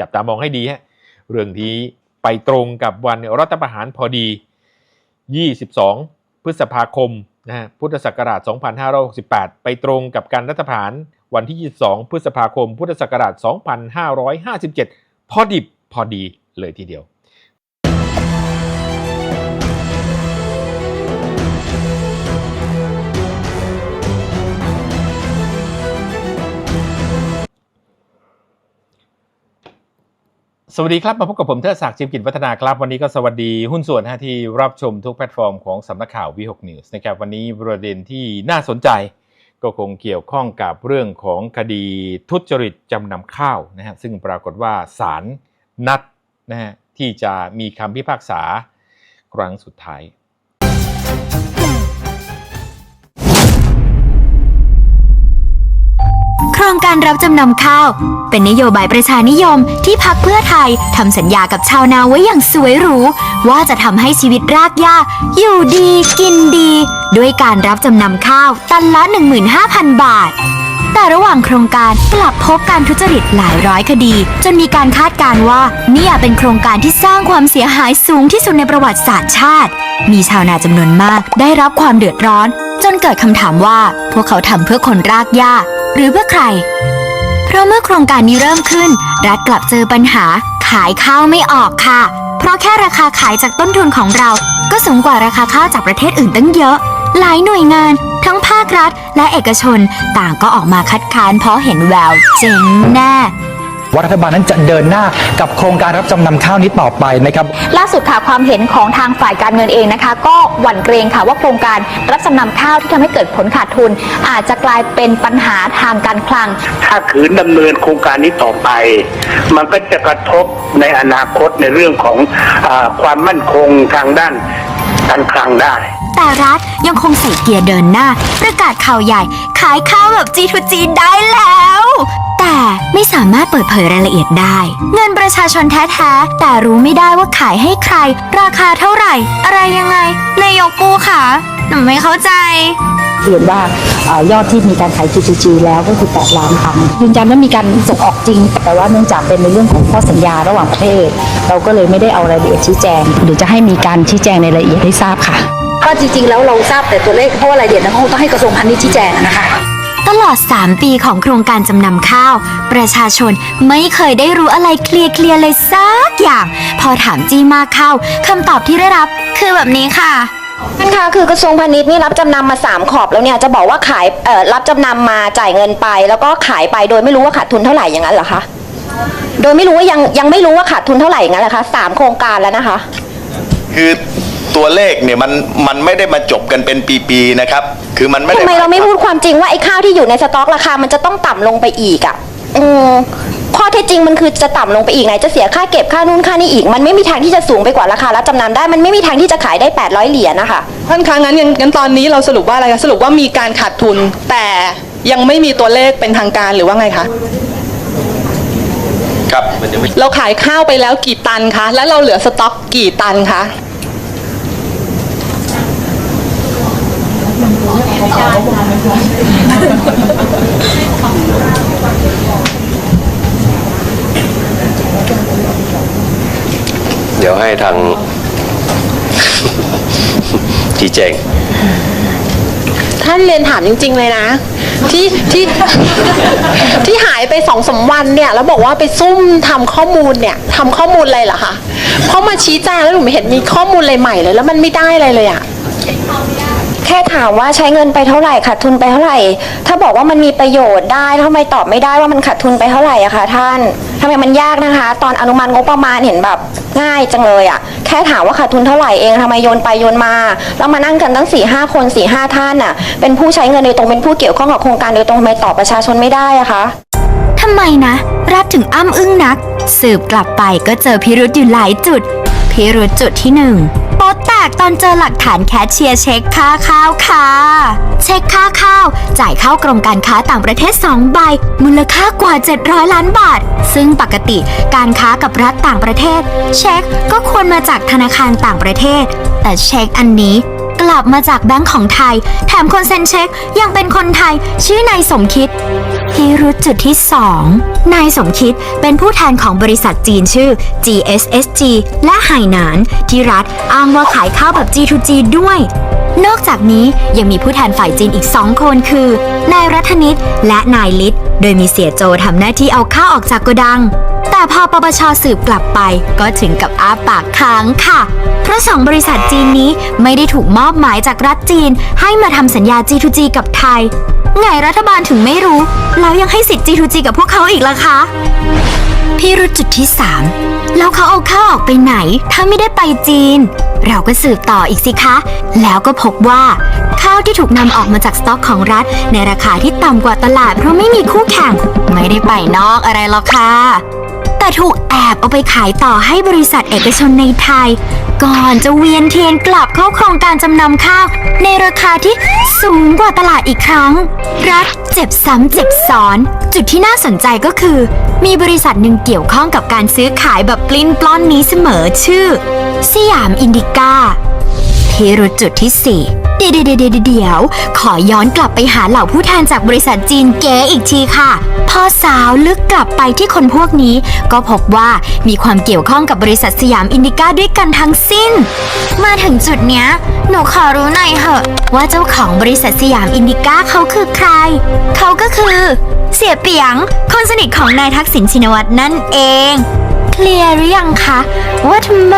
จับตามองให้ดีฮะเรื่องนี้ไปตรงกับวันรัฐประหารพอดี 22 พฤษภาคมนะฮะพุทธศักราช 2568 ไปตรงกับการรัฐประหารวันที่ 22 พฤษภาคม พุทธศักราช 2557 พอดิบพอดีเลยทีเดียว สวัสดีครับ มาพบกับผมเทิดศักดิ์จิมกิจวัฒนาครับ วันนี้ก็สวัสดีหุ้นส่วนนะที่รับชมทุกแพลตฟอร์มของสำนักข่าววีหกนิวส์นะครับวันนี้ประเด็นที่น่าสนใจ ก็คงเกี่ยวข้องกับเรื่องของคดีทุจริตจำนำข้าวนะฮะซึ่งปรากฏว่าศาลนัดนะฮะที่จะมีคำพิพากษาครั้งสุดท้าย โครงการรับจำนำข้าว เป็นนโยบายประชานิยมที่พักเพื่อไทยทำสัญญากับชาวนาไว้อย่างสวยหรู ว่าจะทำให้ชีวิตรากหญ้าอยู่ดีกินดี ด้วยการรับจำนำข้าวตันละ 15,000 บาท แต่ระหว่างโครงการกลับพบการทุจริตหลายร้อยคดี จนมีการคาดการณ์ว่านี่อาจเป็นโครงการที่สร้างความเสียหายสูงที่สุดในประวัติศาสตร์ชาติ มีชาวนาจำนวนมากได้รับความเดือดร้อน จนเกิดคำถามว่า พวกเขาทำเพื่อคนรากหญ้า หรือเพื่อใคร เพราะเมื่อโครงการนี้เริ่มขึ้น รัฐกลับเจอปัญหา ขายข้าวไม่ออกค่ะ เพราะแค่ราคาขายจากต้นทุนของเรา ก็สูงกว่าราคาข้าวจากประเทศอื่นตั้งเยอะ หลายหน่วยงานทั้งภาครัฐและเอกชนต่างก็ออกมาคัดค้านเพราะเห็นแววเจ๋งแน่ ว่ารัฐบาลนั้นจะเดินหน้ากับโครงการรับจำนำข้าวนี้ต่อไปนะครับล่าสุดค่ะความเห็นของทางฝ่ายการเงินเองนะคะ ก็หวั่นเกรงค่ะว่าโครงการรับจำนำข้าวที่ทำให้เกิดผลขาดทุน อาจจะกลายเป็นปัญหาทางการคลัง ถ้าขืนดำเนินโครงการนี้ต่อไป มันก็จะกระทบในอนาคตในเรื่องของอาความมั่นคงทางด้านการคลังได้ แต่รัฐยังคงใส่เกียร์เดินหน้า ประกาศข่าวใหญ่ ขายข้าวแบบ G2G ได้แล้ว แต่ไม่สามารถเปิดเผยรายละเอียดได้ เงินประชาชนแท้ๆ แต่รู้ไม่ได้ว่าขายให้ใคร ราคาเท่าไหร่ อะไรยังไงนายกปูค่ะหนูไม่เข้าใจเรียนว่าเอ่อยอดที่มีการขาย GGG แล้วก็คือ8ล้านตันยืนยันว่ามีการส่งออกจริง แต่ว่าเนื่องจากเป็นในเรื่องของข้อสัญญาระหว่างประเทศ เราก็เลยไม่ได้เอารายละเอียดชี้แจงเดี๋ยวจะให้มีการชี้แจงในรายละเอียดให้ทราบค่ะ ก็จริงๆ แล้วเราทราบแต่ตัวเลขเพราะว่ารายละเอียดนั้นคงต้องให้กระทรวงพาณิชย์ชี้แจงนะคะ ตลอด 3 ปีของโครงการจำนำข้าว ประชาชนไม่เคยได้รู้อะไรเคลียร์ๆเลยสักอย่าง พอถามจี้มากเข้าคำตอบที่ได้รับ คือแบบนี้ค่ะ ท่านคะคือกระทรวงพาณิชย์นี่รับจำนำมา 3 ขอบแล้วเนี่ยจะบอกว่าขายเอ่อรับจำนำมาจ่ายเงินไป แล้วก็ขายไปโดยไม่รู้ว่าขาดทุนเท่าไหร่อย่างนั้นเหรอคะโดยไม่รู้ว่ายังยังไม่รู้ว่าขาดทุนเท่าไหร่อย่างนั้นเหรอคะสามโครงการแล้วนะคะ คือ ตัวเลขเนี่ยมันมันไม่ได้มาจบกันเป็นปีๆนะครับ คือมันไม่ได้ทำไมเราไม่พูดความจริงว่าไอ้ข้าวที่อยู่ในสต็อกราคามันจะต้องต่ำลงไปอีกอะ่ะอืมข้อเท็จจริงมันคือจะต่ำลงไปอีกไหนจะเสียค่าเก็บค่านู่นค่านี่อีก มันไม่มีทางที่จะสูงไปกว่าราคารับจำนำได้มันไม่มีทางที่จะขายได้ 800 เหรียญนะคะท่านคะงั้นงั้นงั้นตอนนี้เราสรุปว่าอะไรคะสรุปว่ามีการขาดทุน แต่ยังไม่มีตัวเลขเป็นทางการหรือว่าไงคะครับมันจะไม่เราขายข้าวไปแล้วกี่ตันคะ แล้วเราเหลือสต็อกกี่ตันคะ เดี๋ยวให้ทางชี้แจงท่านเรียนถามจริง ๆ เลยนะ ที่ที่ที่หายไปสองสามวันเนี่ย แล้วบอกว่าไปซุ่มทำข้อมูลเนี่ยทำข้อมูลอะไรเหรอคะเพราะมาชี้แจงแล้วหนูไม่เห็นมีข้อมูลอะไรใหม่เลย แล้วมันไม่ได้อะไรเลยอะ แค่ถามว่าใช้เงินไปเท่าไหร่ขาดทุนไปเท่าไหร่ ถ้าบอกว่ามันมีประโยชน์ได้ทำไมตอบไม่ได้ว่ามันขาดทุนไปเท่าไหร่อะคะท่านทำไมมันยากนะคะ ตอนอนุมัติงบประมาณเห็นแบบง่ายจังเลยอะแค่ถามว่าขาดทุนเท่าไหร่เองทำไมโยนไปโยนมาแล้วมานั่งกันตั้ง4ี่ห้าคน4ี่ห้าท่านอะเป็นผู้ใช้เงินโดยตรงเป็นผู้เกี่ยวข้องกับโครงการโดยตรงทำไมตอบประชาชนไม่ได้อะคะทำไมนะ รัฐถึงอ้ำอึ้งนัก สืบกลับไปก็เจอพิรุธอยู่หลายจุด พิรุธจุดที่หนึ่ง โป๊ะแตกตอนเจอหลักฐานแคชเชียร์เช็คค่าข้าวค่ะ เช็คค่าข้าว จ่ายเข้ากรมการค้าต่างประเทศ 2 ใบ มูลค่ากว่า 700 ล้านบาท ซึ่งปกติการค้ากับรัฐต่างประเทศ เช็คก็ควรมาจากธนาคารต่างประเทศ แต่เช็คอันนี้ กลับมาจากแบงก์ของไทย แถมคนเซ็นเช็คยังเป็นคนไทย ชื่อนายสมคิดพิรุธจุดที่ 2 นายสมคิดเป็นผู้แทนของบริษัทจีนชื่อ GSSG และไหหนาน ที่รัฐอ้างว่าขายข้าวแบบ G2G ด้วย นอกจากนี้ยังมีผู้แทนฝ่ายจีนอีกสองคนคือ นายรัฐนิตและนายลิศโดยมีเสียโจทำหน้าที่เอาข้าวออกจากโกดัง แต่พอปปชสืบกลับไปก็ถึงกับอ้าปากค้างค่ะ เพราะสองบริษัทจีนนี้ไม่ได้ถูกมอบหมายจากรัฐจีน ให้มาทำสัญญา G2G กับไทยไงรัฐบาลถึงไม่รู้ แล้วยังให้สิทธิ์ G2G กับพวกเขาอีกล่ะคะพี่รุธจุดที่ 3 แล้วเขาเอาข้าวออกไปไหน ถ้าไม่ได้ไปจีน เราก็สืบต่ออีกสิคะ แล้วก็พบว่า ข้าวที่ถูกนำออกมาจากสต็อกของรัฐ ในราคาที่ต่ำกว่าตลาดเพราะไม่มีคู่แข่ง ไม่ได้ไปนอกอะไรหรอกค่ะแต่ถูกแอบเอาไปขายต่อให้บริษัทเอกชนในไทย ก่อนจะเวียนเทียนกลับเข้าโครงการจำนำข้าว ในราคาที่สูงกว่าตลาดอีกครั้ง รัฐเจ็บซ้ำเจ็บซ้อน จุดที่น่าสนใจก็คือ มีบริษัทหนึ่งเกี่ยวข้องกับการซื้อขายแบบปลิ้นปล้อนนี้เสมอชื่อ สยามอินดิก้าพิรุธจุดที่ 4 เดี๋ยวเดี๋ยวเดี๋ยว ขอย้อนกลับไปหาเหล่าผู้แทนจากบริษัทจีนเก๋อีกทีค่ะ พอสาวลึกกลับไปที่คนพวกนี้ ก็พบว่ามีความเกี่ยวข้องกับบริษัทสยามอินดิก้าด้วยกันทั้งสิ้น มาถึงจุดเนี้ย หนูขอรู้หน่อยเหอะ ว่าเจ้าของบริษัทสยามอินดิก้าเขาคือใคร เขาก็คือ สียเปียง คนสนิทของนายทักษิณชินวัตรนั่นเอง เคลียร์หรือยังคะ ว่าทำไม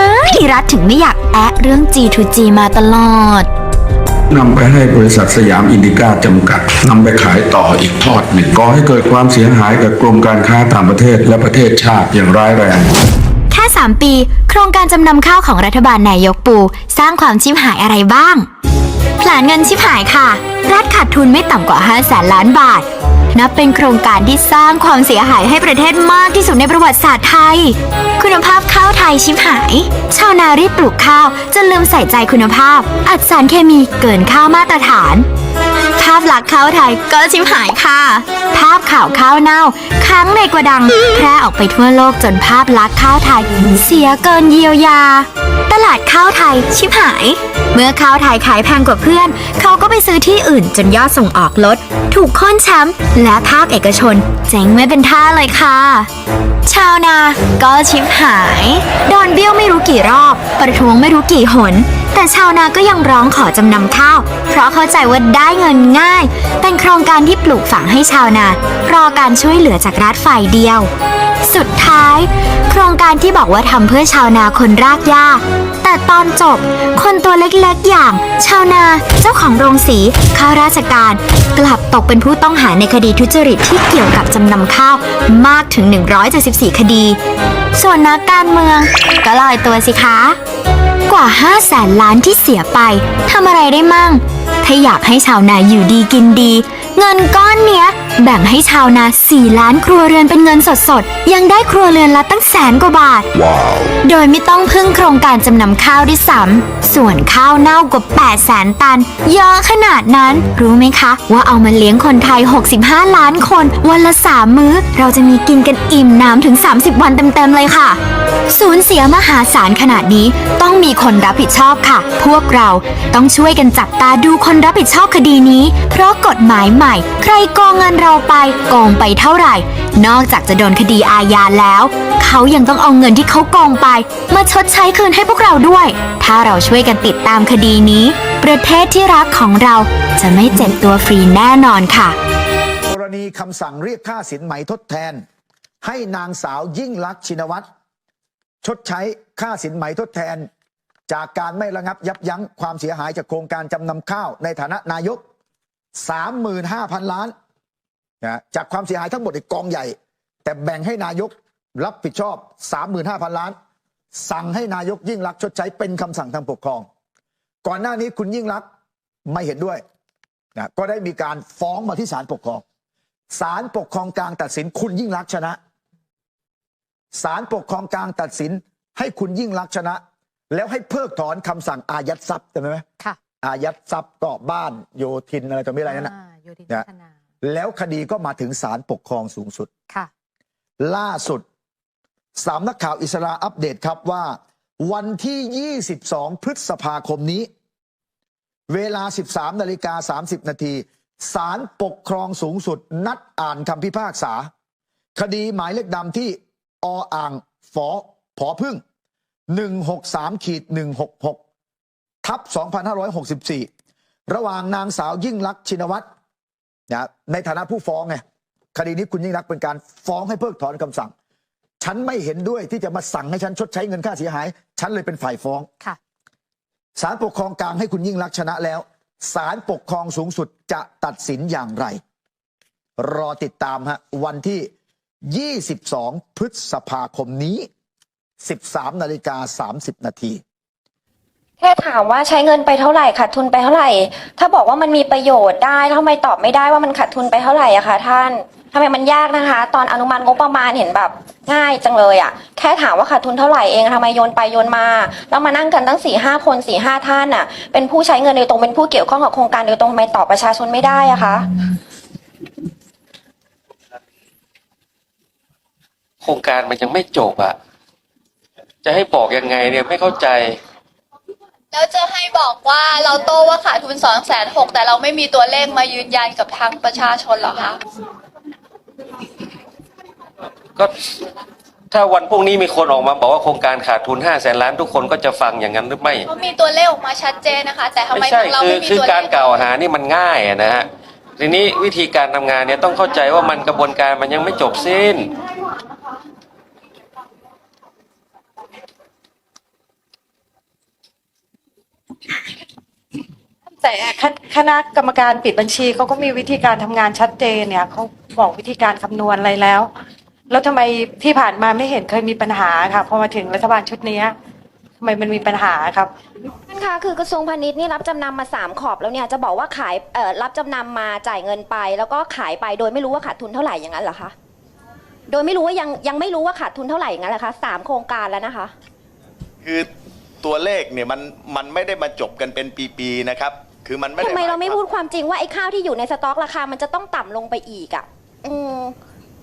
รัฐถึงไม่อยากแอะเรื่อง G2G มาตลอดนำไปให้บริษัทสยามอินดิก้าจำกัดนำไปขายต่ออีกทอดหนึ่งก่อให้เกิดความเสียหายกับกรมการค้าต่างประเทศและประเทศชาติอย่างร้ายแรง แค่ 3 ปี โครงการจำนำข้าวของรัฐบาลนายกปู สร้างความชิบหายอะไรบ้างผลานเงินชิบหายค่ะ รัฐขาดทุนไม่ต่ำกว่า 5 แสนล้านบาท นับเป็นโครงการที่สร้างความเสียหายให้ประเทศมากที่สุดในประวัติศาสตร์ไทย คุณภาพข้าวไทยชิบหาย ชาวนารีบปลูกข้าวจนลืมใส่ใจคุณภาพ อัดสารเคมีเกินค่ามาตรฐาน ภาพลักษณ์ข้าวไทยก็ชิบหายค่ะ ภาพข่าวข้าวเน่าค้างในกระดัง แพร่ออกไปทั่วโลกจนภาพลักษณ์ข้าวไทย เสียเกินเยียวยา ตลาดข้าวไทยชิบหาย เมื่อข้าวไทยขายแพงกว่าเพื่อน เขาก็ไปซื้อที่อื่นจนยอดส่งออกลด ถูกค้นแชมป์และภาคเอกชนเจ๊งไม่เป็นท่าเลยค่ะ ชาวนาก็ชิบหาย โดนเบี้ยวไม่รู้กี่รอบ ประท้วงไม่รู้กี่หน แต่ชาวนาก็ยังร้องขอจำนำข้าว เพราะเข้าใจว่าได้เงินง่าย เป็นโครงการที่ปลูกฝังให้ชาวนารอการช่วยเหลือจากรัฐฝ่ายเดียว สุดท้าย โครงการที่บอกว่าทำเพื่อชาวนาคนรากหญ้า แต่ตอนจบ คนตัวเล็กๆอย่าง ชาวนาเจ้าของโรงสีข้าราชการ กลับตกเป็นผู้ต้องหาในคดีทุจริตที่เกี่ยวกับจำนำข้าวมากถึง 174 คดี ส่วนนักการเมืองก็ลอยตัวสิคะ กว่า5แสนล้านที่เสียไปทำอะไรได้มั่ง ถ้าอยากให้ชาวนาอยู่ดีกินดี เงินก้อนเนี้ย แบ่งให้ชาวนา 4 ล้านครัวเรือนเป็นเงินสดๆ ยังได้ครัวเรือนละตั้งแสนกว่าบาท โดยไม่ต้องพึ่งโครงการจำนำข้าวด้วยซ้ำส่วนข้าวเน่ากว่า8แสนตัน เยอะขนาดนั้น รู้ไหมคะ ว่าเอามาเลี้ยงคนไทย 65 ล้านคน วันละ 3 มื้อ เราจะมีกินกันอิ่มน้ำถึง 30 วันเต็มๆเลยค่ะสูญเสียมหาศาลขนาดนี้ต้องมีคนรับผิดชอบค่ะ พวกเราต้องช่วยกันจับตาดูคนรับผิดชอบคดีนี้ เพราะกฎหมายใหม่ ใครโกงเงินเราไปโกงไปเท่าไหร่ นอกจากจะโดนคดีอาญาแล้ว เขายังต้องเอาเงินที่เขาโกงไป มาชดใช้คืนให้พวกเราด้วย ถ้าเราช่วยกันติดตามคดีนี้ ประเทศที่รักของเราจะไม่เจ็บตัวฟรีแน่นอนค่ะ กรณีคำสั่งเรียกค่าสินไหมทดแทน ให้นางสาวยิ่งลักษณ์ชินวัตรชดใช้ค่าสินไหมทดแทน จากการไม่ระงับยับยั้งความเสียหายจากโครงการจำนำข้าวในฐานะนายก 35,000 ล้าน นะจากความเสียหายทั้งหมดในกองใหญ่ แต่แบ่งให้นายกรับผิดชอบ 35,000 ล้าน สั่งให้นายกยิ่งลักษณ์ชดใช้เป็นคำสั่งทางปกครอง ก่อนหน้านี้คุณยิ่งลักษณ์ไม่เห็นด้วยนะก็ได้มีการฟ้องมาที่ศาลปกครองศาลปกครองกลางตัดสินคุณยิ่งรักษณ์ชนะศาลปกครองกลางตัดสิน ให้คุณยิ่งรักษณ์ชนะ แล้วให้เพิกถอนคำสั่งอายัดทรัพย์จำได้ไหมค่ะอายัดทรัพย์ก็บ้านโยธินอะไรต่อไม่อะไรนั่นนะอ่าโยธินนะพัฒนา แล้วคดีก็มาถึงศาลปกครองสูงสุด ค่ะ ล่าสุดสามนักข่าวอิสราอัปเดตครับว่า วันที่ 22 พฤษภาคมนี้ เวลา 13 นาฬิกา 30 นาทีศาลปกครองสูงสุด นัดอ่านคำพิพากษา คดีหมายเลขดำที่ออ่างฝอผอพึ่ง 163ขีด166 ทับ 2564 ระหว่างนางสาวยิ่งลักษณ์ชินวัตร นะในฐานะผู้ฟ้องไงคดีนี้คุณยิ่งลักษณ์เป็นการฟ้องให้เพิกถอนคำสั่ง ฉันไม่เห็นด้วยที่จะมาสั่งให้ฉันชดใช้เงินค่าเสียหาย ฉันเลยเป็นฝ่ายฟ้องค่ะศาลปกครองกลางให้คุณยิ่งลักษณ์ชนะแล้วศาลปกครองสูงสุดจะตัดสินอย่างไร รอติดตามฮะวันที่ 22 พฤษภาคมนี้ 13 นาฬิกา 30 นาที แค่ถามว่าใช้เงินไปเท่าไหร่ขาดทุนไปเท่าไหร่ ถ้าบอกว่ามันมีประโยชน์ได้ทำไมตอบไม่ได้ว่ามันขาดทุนไปเท่าไหร่อะคะท่านทำไมมันยากนะคะ ตอนอนุมัติงบประมาณเห็นแบบง่ายจังเลยอะแค่ถามว่าขาดทุนเท่าไหร่เองทำไมโยนไปโยนมาแล้วมานั่งกันตั้งสี่ห้าคนสี่ห้าท่านอะเป็นผู้ใช้เงินโดยตรงเป็นผู้เกี่ยวข้องกับโครงการโดยตรงทำไมตอบประชาชนไม่ได้อะคะโครงการมันยังไม่จบอะจะให้บอกยังไงเนี่ยไม่เข้าใจ แล้วจะให้บอกว่าเราโต้ว่าขาดทุนสองแสนหกแต่เราไม่มีตัวเลขมายืนยันกับทางประชาชนเหรอคะ ก็ถ้าวันพรุ่งนี้มีคนออกมาบอกว่าโครงการขาดทุนห้าแสนล้านทุกคนก็จะฟังอย่างนั้นหรือไม่ เขามีตัวเลขออกมาชัดเจนนะคะ แต่ทำไมไม่ใช่ของเราคือไม่มีคือตัวเลการขกล่าวหานี่มันง่ายอะนะฮะทีนี้วิธีการทำงานเนี่ยต้องเข้าใจว่ามันกระบวนการมันยังไม่จบสิ้น แต่คณคณะกรรมการปิดบัญชีเขาก็มีวิธีการทำงานชัดเจนเนี่ยเขาบอกวิธีการคำนวณอะไรแล้ว แล้วทำไมที่ผ่านมาไม่เห็นเคยมีปัญหาค่ะพอมาถึงรัฐบาลชุดเนี้ยทำไมมันมีปัญหาครับ ท่านคะคือกระทรวงพาณิชย์นี่รับจำนำมาสามขอบแล้วเนี่ยจะบอกว่าขายเอ่อรับจำนำมาจ่ายเงินไป แล้วก็ขายไปโดยไม่รู้ว่าขาดทุนเท่าไหร่อย่างนั้นเหรอคะโดยไม่รู้ว่ายังยังไม่รู้ว่าขาดทุนเท่าไหร่อย่างนั้นเหรอคะสามโครงการแล้วนะคะ คือตัวเลขเนี่ยมันมันไม่ได้มาจบกันเป็นปี ๆ นะครับ คือมันไม่ได้ทำไมเราไม่หยควพูดความจริงว่าไอ้ข้าวที่อยู่ในสต็อกราคามันจะต้องต่ำลงไปอีกอะ่ะอืม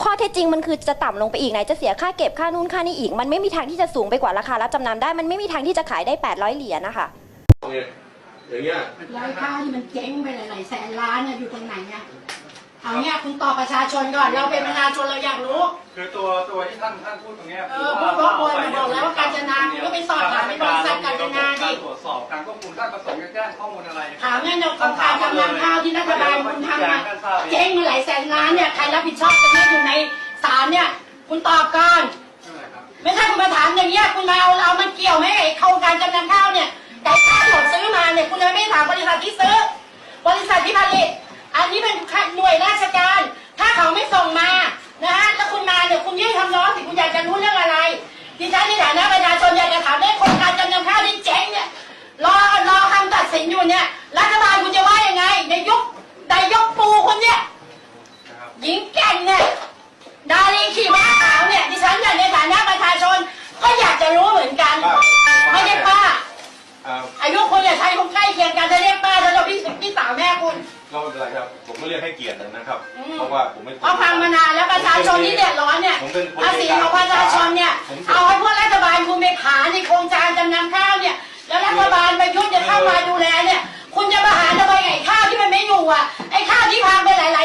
ข้อเท็จจริงมันคือจะต่ำลงไปอีกไหนจะเสียค่าเก็บค่านู่นค่านี่อีก มันไม่มีทางที่จะสูงไปกว่าราคารับจำนำได้มันไม่มีทางที่จะขายได้ 800 เหรียญนะคะอย่างเงี้ยร้อยข้าวที่มันเจ๊งไปหลายๆแสนล้านเนี่ยอยู่ตรงไหนเนี่ย เอาเนี่ยคุณตอบประชาชนก่อนเราเป็นประชาชนเราอยากรู้ คือตัวตัวที่ท่านท่านพูดตรงเนี้ยเออพูดรบกวนมาบอกแล้วว่าการจนาคุณก็ไปสอบถามในบริษัทการจนาดิตรวจสอบการควบคุมท่านประสงค์จะแจ้งข้อมูลอะไรถามเนี่ยโครงการจำนำข้าวที่รัฐบาลคุณทำมาเจ๊งมาหลายแสนล้านเนี่ยใครรับผิดชอบกันแน่อยู่ในศาลเนี่ย คุณตอบก่อนไม่ใช่คุณมาถามอย่างเงี้ยคุณมาเอาเรามันเกี่ยวไหมไอ้โครงการจำนำข้าวเนี่ยแต่ข้าวที่ผมซื้อมาเนี่ยคุณเลยไม่ถามบริษัทที่ซื้อบริษัทที่ผลิต อันนี้เป็นหน่วยราชการ ถ้าเขาไม่ส่งมานะฮะแล้วคุณมาเนี่ยคุณยื่นคำร้องสิคุณอยากจะรู้เรื่องอะไรดิฉันในฐานะประชาชนอยากจะถามได้โครงการจำนำข้าวที่เจ๊งเนี่ยรอรอคำตัดสินอยู่เนี่ยรัฐบาลคุณจะว่ายังไงในยุคในยกปูคุณเนี่ยหญิงแกร่งเนี่ยดารีขี่ม้าขาวเนี่ยดิฉันเนี่ยในฐานะประชาชนก็อยากจะรู้เหมือนกันไม่ใช่ป้าอายุคุณอย่าใช้คุณใกล้เคียงกันจะเรียกป้าแล้วเราพี่พี่สาวแม่คุณ ก็ไม่เป็นไรครับผมก็เรียกให้เกียรตินะครับ อืม เพราะว่าผมไม่เพราะฟังมานานแล้วประชาชนที่เดือดร้อนเนี่ยผมเป็นคนภาษีของประชาชนเนี่ยเอาให้พวกรัฐบาลคุณไปผาในโครงการจำนำข้าวเนี่ย แล้วรัฐบาลประยุทธ์จะเข้ามาดูแลเนี่ย คุณจะมาหาทำไมไอ้ข้าวที่มันไม่อยู่อะ ไอ้ข้าวที่พังไปหลาย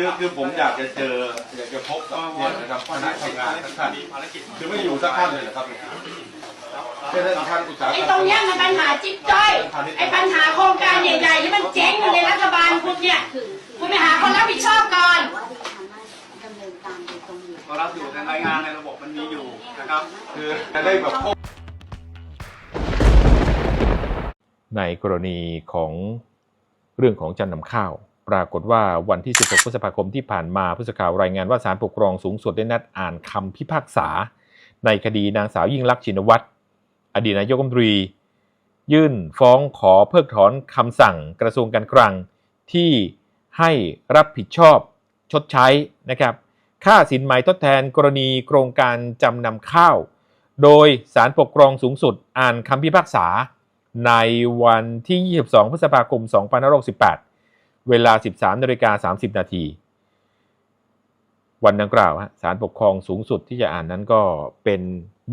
คือคือผมอยากจะเจออยากจะพบกับเนี่ยนะครับคณะทำงานทั้งท่านคือไม่อยู่สักท่านเลยนะครับแค่ท่านท่านอุตสาหกรรมไอ้ตรงเนี้ยมันปัญหาจิ๊บจ้อยไอ้ปัญหาโครงการใหญ่ๆที่มันเจ๊งอยู่ในรัฐบาลคุณเนี่ยคุณไปหาคนรับผิดชอบก่อนก็รับอยู่ในรายงานในระบบมันมีอยู่นะครับคือจะได้แบบพบในกรณีของเรื่องของจำนำข้าว ปรากฏว่าวันที่ 16 พฤษภาคมที่ผ่านมาผู้สื่อข่าวรายงานว่าศาลปกครองสูงสุดได้นัดอ่านคำพิพากษา ในคดีนางสาวยิ่งลักษณ์ชินวัตรอดีตนายกรัฐมนตรี ยื่นฟ้องขอเพิกถอนคำสั่งกระทรวงการคลัง ที่ให้รับผิดชอบชดใช้นะครับ ค่าสินไหมทดแทนกรณีโครงการจำนำข้าว โดยสารปกครองสูงสุดอ่านคำพิพากษา ในวันที่ 22 พฤษภาคม 2568 เวลา 13นาฬิกา30 นาที วันดังกล่าวฮะศาลปกครองสูงสุดที่จะอ่านนั้นก็เป็น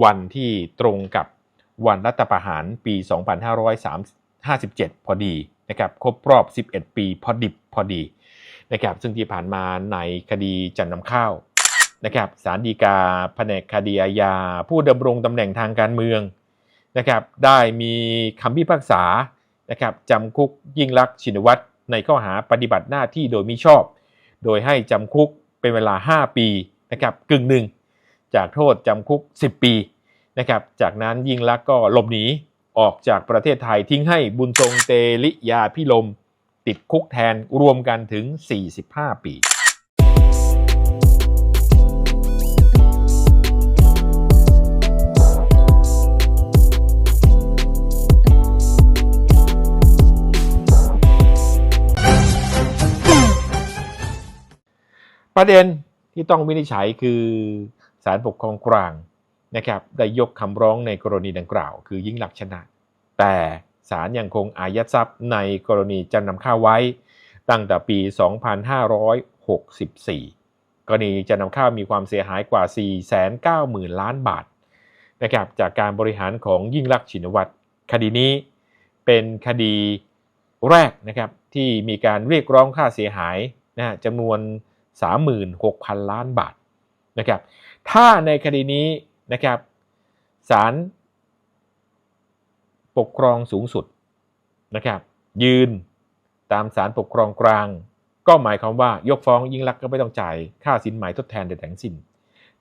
วันที่ตรงกับวันรัฐประหารปี 2557 พอดีนะครับครบรอบ 11 ปีพอดิบพอดีนะครับซึ่งที่ผ่านมาในคดีจันนำข้าวนะครับศาลฎีกาแผนกคดีอาญาผู้ดำรงตำแหน่งทางการเมืองนะครับได้มีคำพิพากษานะครับจำคุกยิ่งลักษณ์ชินวัตร ในข้อหาปฏิบัติหน้าที่โดยมิชอบ โดยให้จำคุกเป็นเวลา 5 ปีนะครับกึ่งหนึ่งจากโทษจำคุก 10 ปีนะครับจากนั้นยิ่งลักษณ์ก็หลบหนีออกจากประเทศไทยทิ้งให้บุญทรงเตลิยาพิลม ติดคุกแทนรวมกันถึง 45 ปี ประเด็นที่ต้องวินิจฉัยคือศาลปกครองกลางนะครับได้ยกคำร้องในกรณีดังกล่าว คือยิ่งหลักชนะ แต่ศาลยังคงอายัดทรัพย์ในกรณีจำนำข้าวไว้ ตั้งแต่ปี 2564 กรณีจำนำข้าวมีความเสียหายกว่า 490,000 ล้านบาทนะครับจากการบริหารของยิ่งลักษณ์ชินวัตรคดีนี้เป็นคดีแรกนะครับที่มีการเรียกร้องค่าเสียหายนะฮะจำนวน 36,000 ล้านบาทนะครับ ถ้าในคดีนี้นะครับศาลปกครองสูงสุดนะครับยืนตามศาลปกครองกลาง ก็หมายความว่ายกฟ้องยิ่งลักษณ์ก็ไม่ต้องจ่ายค่าสินไหมทดแทนใดๆทั้งสิ้น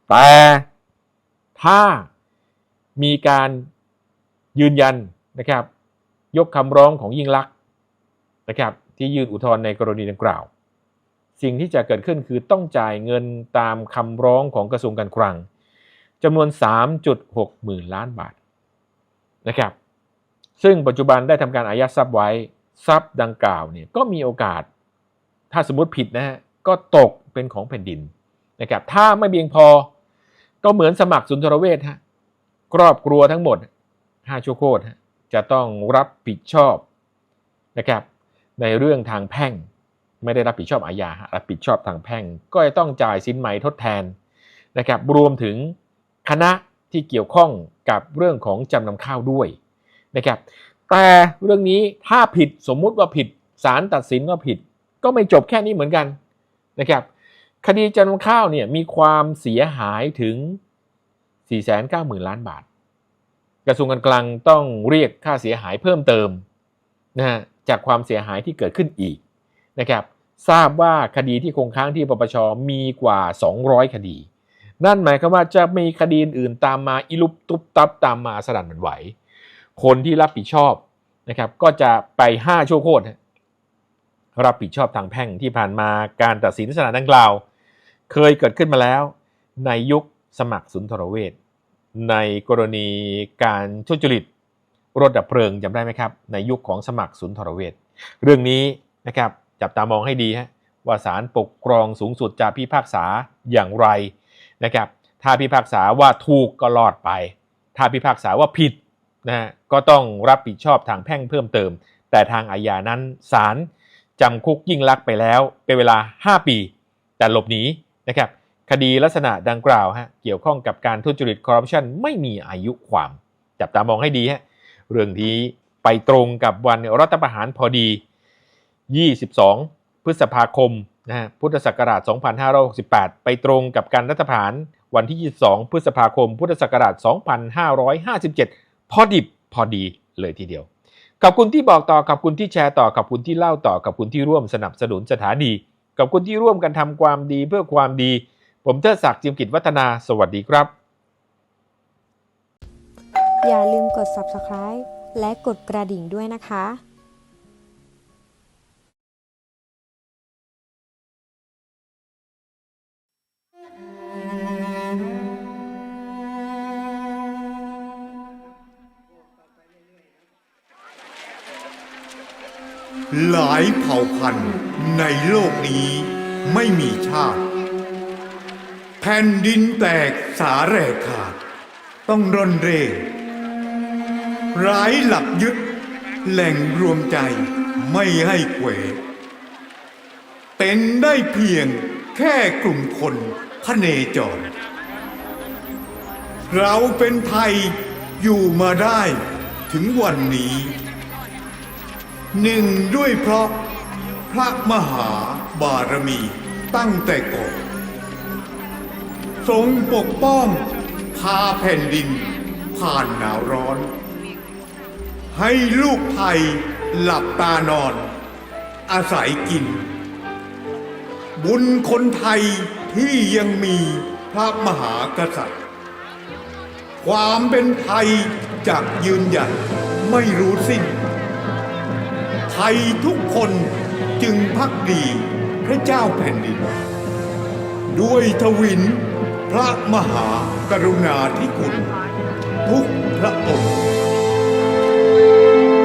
แต่ถ้ามีการยืนยันนะครับ ยกคำร้องของยิ่งลักษณ์นะครับ ที่ยื่นอุทธรณ์ในกรณีดังกล่าว สิ่งที่จะเกิดขึ้นคือต้องจ่ายเงินตามคำร้องของกระทรวงการคลังจำนวน 3.6 หมื่นล้านบาทนะครับ ซึ่งปัจจุบันได้ทำการอายัดทรัพย์ไว้ทรัพย์ดังกล่าวเนี่ยก็มีโอกาส ถ้าสมมติผิดนะฮะก็ตกเป็นของแผ่นดินนะครับ ถ้าไม่เพียงพอก็เหมือนสมัครสุนทรเวชฮะครอบครัวทั้งหมด5ชั่วโคตรจะต้องรับผิดชอบนะครับ ในเรื่องทางแพ่ง ไม่ได้รับผิดชอบอาญารับผิดชอบทางแพ่ง ก็จะต้องจ่ายสินไหมทดแทนนะครับรวมถึงคณะที่เกี่ยวข้องกับเรื่องของจำนำข้าวด้วยนะครับแต่เรื่องนี้ถ้าผิดสมมุติว่าผิดศาลตัดสินว่าผิด ก็ไม่จบแค่นี้เหมือนกันนะครับคดีจำนำข้าวเนี่ยมีความเสียหายถึง 490,000 ล้านบาท กระทรวงการคลังต้องเรียกค่าเสียหายเพิ่มเติมนะฮะจากความเสียหายที่เกิดขึ้นอีก นะครับทราบว่าคดีที่คงค้างที่ปปชมีกว่า 200 คดี นั่นหมายความว่าจะมีคดีอื่นตามมาอิลุปตุบตับตามมาสนั่นหวันไหว คนที่รับผิดชอบนะครับก็จะไป 5 ชั่วโคตรรับผิดชอบทางแพ่งที่ผ่านมาการตัดสินลักษณะดังกล่าว เคยเกิดขึ้นมาแล้ว ในยุคสมัครสุนทรเวชในกรณีการทุจริตรถดับเพลิงจำได้ไหมครับ ในยุคของสมัครสุนทรเวชเรื่องนี้นะครับ จับตามองให้ดีฮะว่าศาลปกครองสูงสุดจะพิพากษาอย่างไรนะครับถ้าพิพากษาว่าถูกก็รอดไป ถ้าพิพากษาว่าผิดนะฮะก็ต้องรับผิดชอบทางแพ่งเพิ่มเติม แต่ทางอาญานั้นศาลจำคุกยิ่งลักไปแล้วเป็นเวลา 5 ปี แต่หลบหนีนะครับคดีลักษณะดังกล่าวฮะเกี่ยวข้องกับการทุจริตคอร์รัปชันไม่มีอายุความ จับตามองให้ดีฮะเรื่องนี้ไปตรงกับวันรัฐประหารพอดี 22 พฤษภาคมนะฮะพุทธศักราช 2568 ไปตรงกับการรัฐประหารวันที่ 22 พฤษภาคม พุทธศักราช 2557 พอดิบพอดีเลยทีเดียว ขอบคุณที่บอกต่อ ขอบคุณที่แชร์ต่อ ขอบคุณที่เล่าต่อ ขอบคุณที่ร่วมสนับสนุนสถานี ขอบคุณที่ร่วมกันทำความดีเพื่อความดี ผมเทิดศักดิ์จิมกิจวัฒนา สวัสดีครับ อย่าลืมกด subscribe และกดกระดิ่งด้วยนะคะ หลายเผ่าพันธุ์ในโลกนี้ไม่มีชาติ แผ่นดินแตกสาแรกขาด ต้องร่อนเร่ร้ายหลักยึด แหล่งรวมใจไม่ให้เขวเป็นได้เพียงแค่กลุ่มคนพเนจร เราเป็นไทยอยู่มาได้ถึงวันนี้ หนึ่งด้วยเพราะพระมหาบารมีตั้งแต่ก่อนทรงปกป้องพาแผ่นดินผ่านหนาวร้อน ให้ลูกไทยหลับตานอน อาศัยกิน บุญคนไทยที่ยังมีพระมหากษัตริย์ ความเป็นไทยจะยืนหยัดไม่รู้สิ้น ไทยทุกคนจึงพักดีพระเจ้าแผ่นดิน ด้วยทวินพระมหากรุณาธิคุณ ทุกพระองค์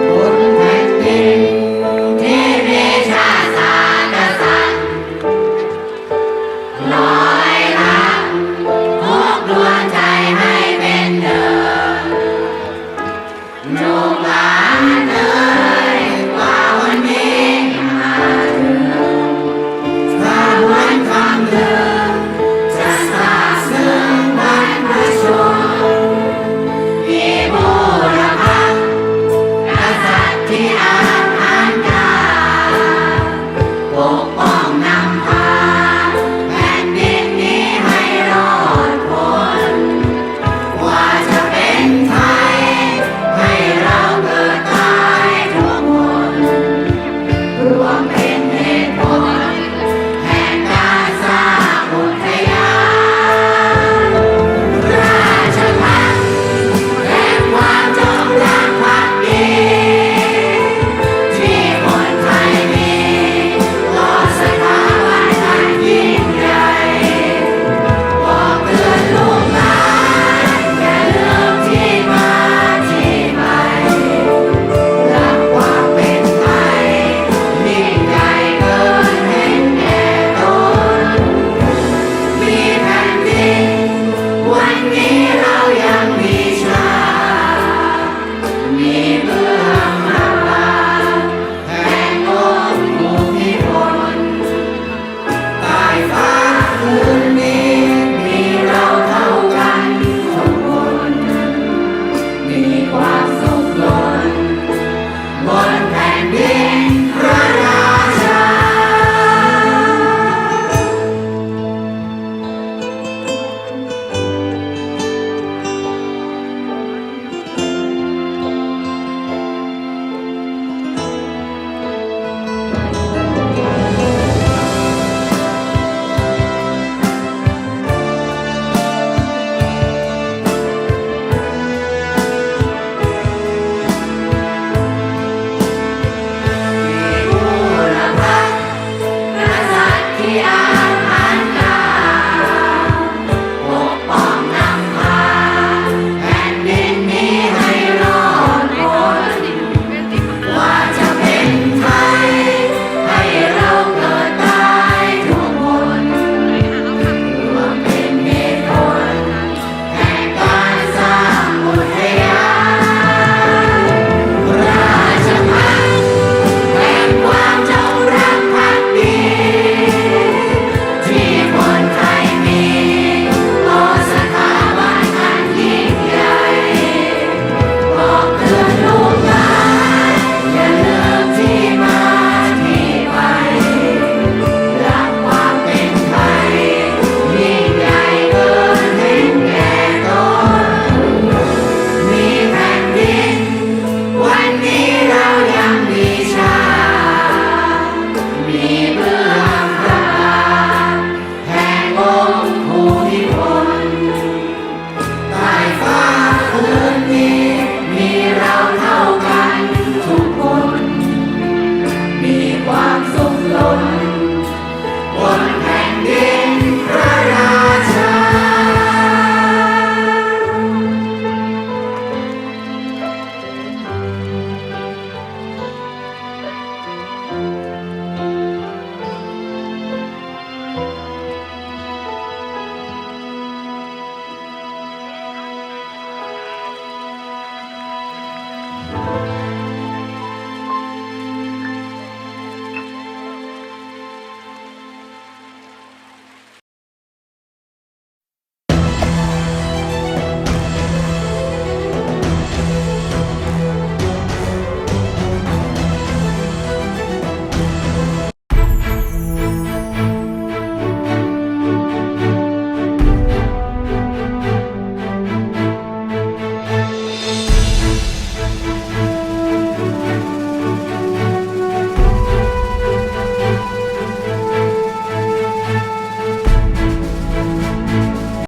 บนแผ่นดิน